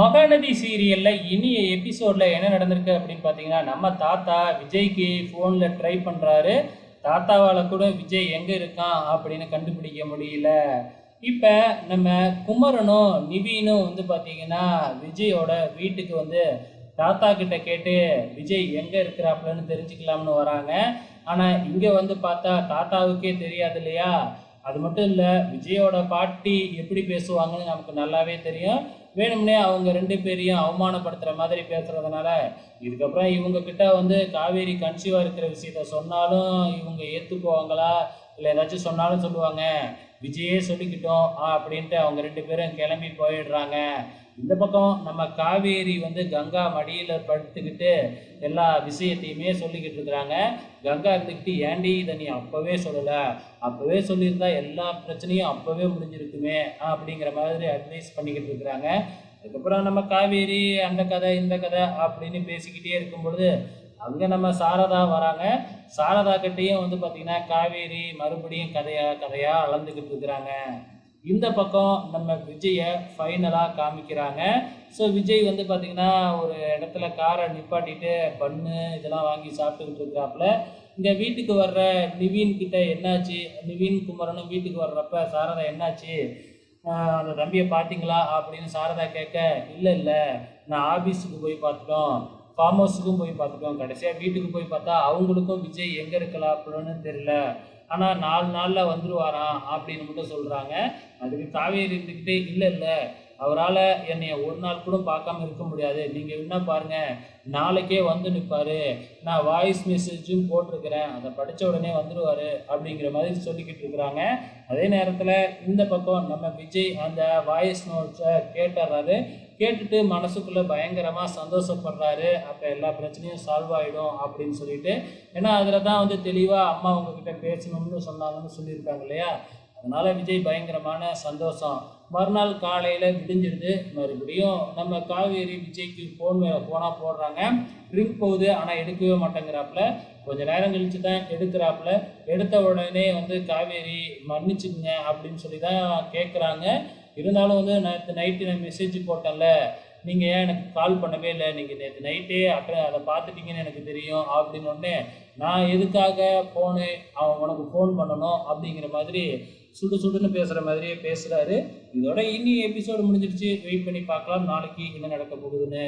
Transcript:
மகாநதி சீரியலில் இனிய எபிசோடில் என்ன நடந்திருக்கு அப்படின்னு பார்த்தீங்கன்னா நம்ம தாத்தா விஜய்க்கு ஃபோனில் ட்ரை பண்ணுறாரு தாத்தாவால் கூட விஜய் எங்கே இருக்கான் அப்படின்னு கண்டுபிடிக்க முடியல. இப்போ நம்ம குமரனும் நிவீனும் வந்து பார்த்தீங்கன்னா விஜயோட வீட்டுக்கு வந்து தாத்தா கிட்ட கேட்டு விஜய் எங்கே இருக்கிறாப்புலன்னு தெரிஞ்சுக்கலாம்னு வராங்க. ஆனால் இங்கே வந்து பார்த்தா தாத்தாவுக்கே தெரியாது இல்லையா? அது மட்டும் இல்லை விஜயோட பாட்டி எப்படி பேசுவாங்கன்னு நமக்கு நல்லாவே தெரியும். வேணும்னே அவங்க ரெண்டு பேரையும் அவமானப்படுத்துகிற மாதிரி பேசுகிறதுனால இதுக்கப்புறம் இவங்க கிட்ட வந்து காவேரி கன்சீவாக இருக்கிற விஷயத்த சொன்னாலும் இவங்க ஏற்றுக்குவாங்களா இல்லை ஏதாச்சும் சொன்னாலும் சொல்லுவாங்க. விஜயே சொல்லிக்கிட்டோம். ஆ அப்படின்ட்டு அவங்க ரெண்டு பேரும் கிளம்பி போயிடுறாங்க. இந்த பக்கம் நம்ம காவேரி வந்து கங்கா மடியில் படுத்துக்கிட்டு எல்லா விஷயத்தையுமே சொல்லிக்கிட்டு இருக்கிறாங்க. கங்கா இருந்துக்கிட்டு ஏண்டி இதை நீ அப்போவே சொல்லலை. அப்போவே சொல்லியிருந்தா எல்லா பிரச்சனையும் அப்போவே முடிஞ்சிருக்குமே. அப்படிங்கிற மாதிரி அட்வைஸ் பண்ணிக்கிட்டு இருக்கிறாங்க. அதுக்கப்புறம் நம்ம காவேரி அந்த கதை இந்த கதை அப்படின்னு பேசிக்கிட்டே இருக்கும் பொழுது அங்கே நம்ம சாரதா வராங்க. சாரதா கிட்டேயும் வந்து பார்த்திங்கன்னா காவேரி மறுபடியும் கதையாக கதையாக அளந்துக்கிட்டு இருக்கிறாங்க. இந்த பக்கம் நம்ம விஜயை ஃபைனலாக காமிக்கிறாங்க. ஸோ விஜய் வந்து பார்த்திங்கன்னா ஒரு இடத்துல காரை நிப்பாட்டிட்டு பண்ணு இதெல்லாம் வாங்கி சாப்பிட்டுக்கிட்டு இருக்கிறாப்புல. இங்கே வீட்டுக்கு வர்ற நிவீன் கிட்ட என்னாச்சு? நிவீன் குமரனும் வீட்டுக்கு வர்றப்ப சாரதா என்னாச்சு? அந்த தம்பியை பார்த்தீங்களா அப்படின்னு சாரதா கேட்க இல்லை இல்லை நான் ஆஃபீஸுக்கு போய் பார்த்துட்டோம். ஃபார்ம் ஹவுஸுக்கும் போய் பார்த்துட்டோம் கடைசியாக வீட்டுக்கு போய் பார்த்தா அவங்களுக்கும் விஜய் எங்கே இருக்கலாம் அப்படின்னு தெரியல. ஆனால் நாலு நாளில் வந்துருவாராம் அப்படின்னு மட்டும் சொல்கிறாங்க அதுக்கு காவேரி இருந்துக்கிட்டே இல்லை இல்லை. அவரால் என்னைய ஒரு நாள் கூட பார்க்காம இருக்க முடியாது. நீங்கள் என்ன பாருங்கள் நாளைக்கே வந்து நிற்பாரு நான் வாய்ஸ் மெசேஜும் போட்டிருக்கிறேன். அதை படித்த உடனே வந்துடுவார் அப்படிங்கிற மாதிரி சொல்லிக்கிட்டு இருக்கிறாங்க. அதே நேரத்தில் இந்த பக்கம் நம்ம விஜய் அந்த வாய்ஸ் நோட்ஸை கேட்டுறாரு. கேட்டுட்டு மனசுக்குள்ளே பயங்கரமாக சந்தோஷப்படுறாரு. அப்போ எல்லா பிரச்சனையும் சால்வ் ஆகிடும் அப்படின்னு சொல்லிட்டு. ஏன்னா அதில் தான் வந்து தெளிவாக அம்மா உங்ககிட்ட பேசணும்னு சொன்னாங்கன்னு சொல்லியிருக்காங்க இல்லையா? அதனால் விஜய் பயங்கரமான சந்தோஷம். மறுநாள் காலையில் விடிஞ்சிருது. மறுபடியும் நம்ம காவேரி விஜய்க்கு ஃபோன் மேலே ஃபோனாக போடுறாங்க. ரிங் போகுது. ஆனால் எடுக்கவே மாட்டேங்கிறாப்புல. கொஞ்ச நேரம் கழித்து தான் எடுக்கிறாப்புல. எடுத்த உடனே வந்து காவேரி மன்னிச்சுக்குங்க அப்படின்னு சொல்லி தான் கேட்குறாங்க இருந்தாலும் வந்து நேற்று நைட்டு நான் மெசேஜ் போட்டேன்ல. நீங்கள் ஏன் எனக்கு கால் பண்ணவே இல்லை? நீங்கள் நேற்று நைட்டே அட்ர அதை பார்த்துட்டீங்கன்னு எனக்கு தெரியும் அப்படின்னு உடனே நான் எதுக்காக ஃபோனு அவன் உனக்கு ஃபோன் பண்ணணும் அப்படிங்கிற மாதிரி சுடு சுடுன்னு பேசுகிற மாதிரியே பேசுகிறாரு இதோட இனி எபிசோடு முடிஞ்சிடுச்சு. வெயிட் பண்ணி பார்க்கலாம். நாளைக்கு என்ன நடக்க போகுதுன்னு.